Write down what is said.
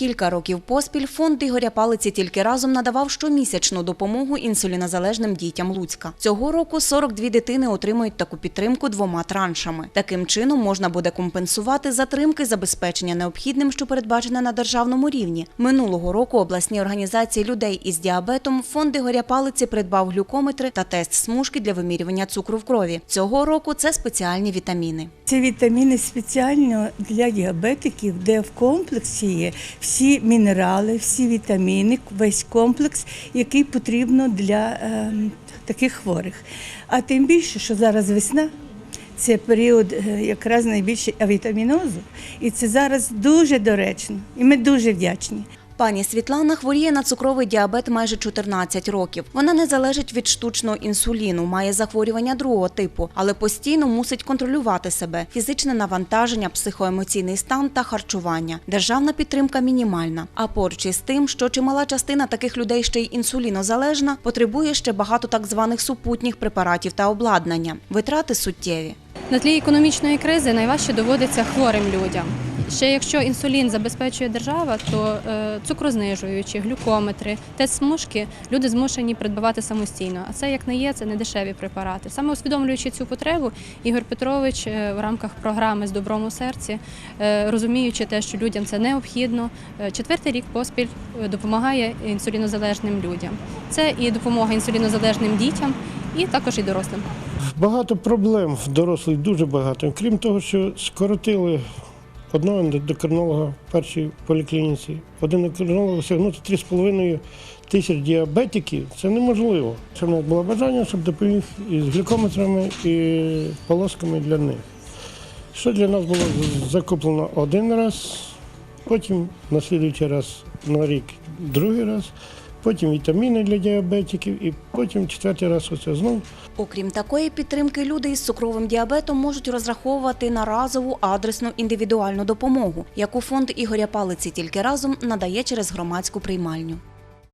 Кілька років поспіль фонд Ігоря Палиці тільки разом надавав щомісячну допомогу інсулінозалежним дітям Луцька. Цього року 42 дитини отримують таку підтримку двома траншами. Таким чином можна буде компенсувати затримки забезпечення необхідним, що передбачене на державному рівні. Минулого року обласні організації людей із діабетом фонд Ігоря Палиці придбав глюкометри та тест смужки для вимірювання цукру в крові. Цього року це спеціальні вітаміни. Ці вітаміни спеціально для діабетиків, де в комплексі є всі мінерали, всі вітаміни, весь комплекс, який потрібно для е, таких хворих. А тим більше, що зараз весна. Це період е, якраз найбільше авітамінозу, і це зараз дуже доречно, і ми дуже вдячні. Пані Світлана хворіє на цукровий діабет майже 14 років. Вона не залежить від штучного інсуліну, має захворювання другого типу, але постійно мусить контролювати себе, фізичне навантаження, психоемоційний стан та харчування. Державна підтримка мінімальна. А поруч із тим, що чимала частина таких людей ще й інсулінозалежна, потребує ще багато так званих супутніх препаратів та обладнання. Витрати суттєві. На тлі економічної кризи найважче доводиться хворим людям. Ще якщо інсулін забезпечує держава, то е, цукрознижуючі, глюкометри, тест смужки люди змушені придбавати самостійно. А це як не є, це не дешеві препарати. Саме усвідомлюючи цю потребу, Ігор Петрович е, в рамках програми з добром у серці, е, розуміючи те, що людям це необхідно, четвертий рік поспіль допомагає інсулінозалежним людям. Це і допомога інсулінозалежним дітям, і також і дорослим. Багато проблем в дорослих, дуже багато. Крім того, що скоротили одного ендокринолога в першій поліклініці. Один ендокринолог осягнути 3,5 тисяч діабетиків це неможливо. Це в було бажання, щоб допоміг із глюкометрами і полосками для них. Що для нас було закуплено один раз, потім на слідуючий раз на рік другий раз, потім вітаміни для діабетиків, і потім четвертий раз оце знову. Окрім такої підтримки, люди із цукровим діабетом можуть розраховувати на разову адресну індивідуальну допомогу, яку фонд Ігоря Палиці тільки разом надає через громадську приймальню.